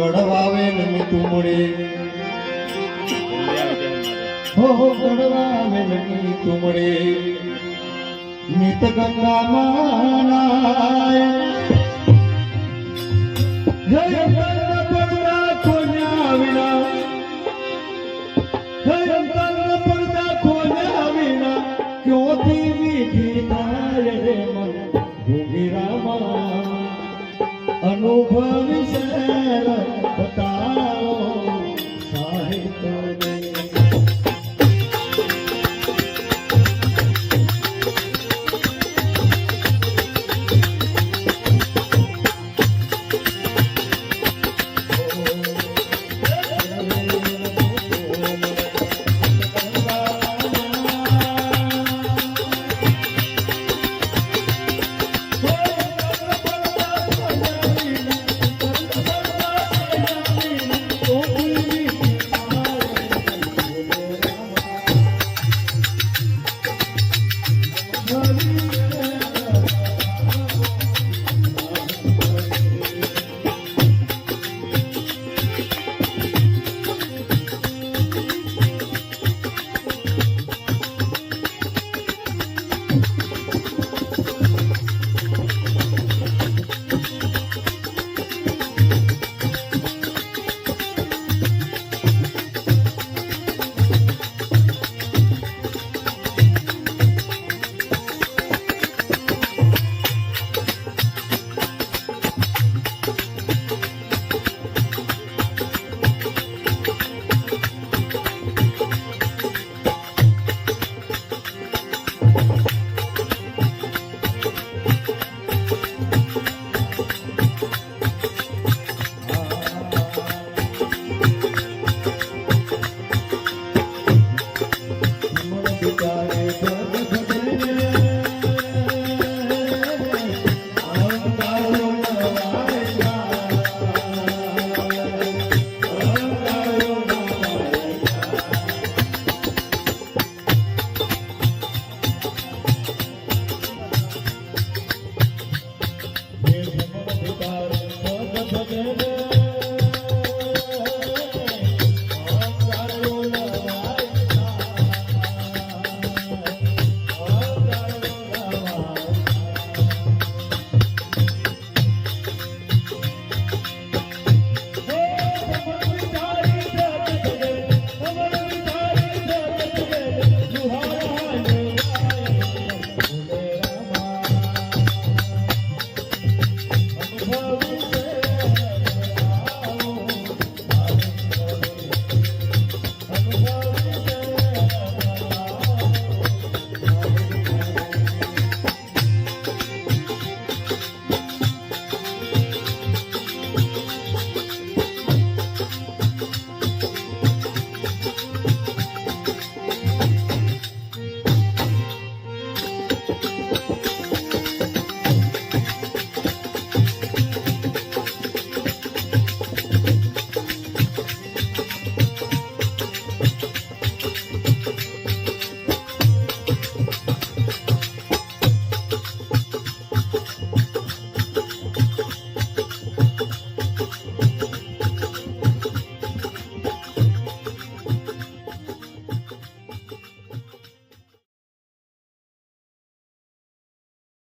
કડવાવે ને તુમડે. હો કડવાવે ને તુમડે. નિત ગંગા માનાય હે પડવા કોન્યા વિના. હે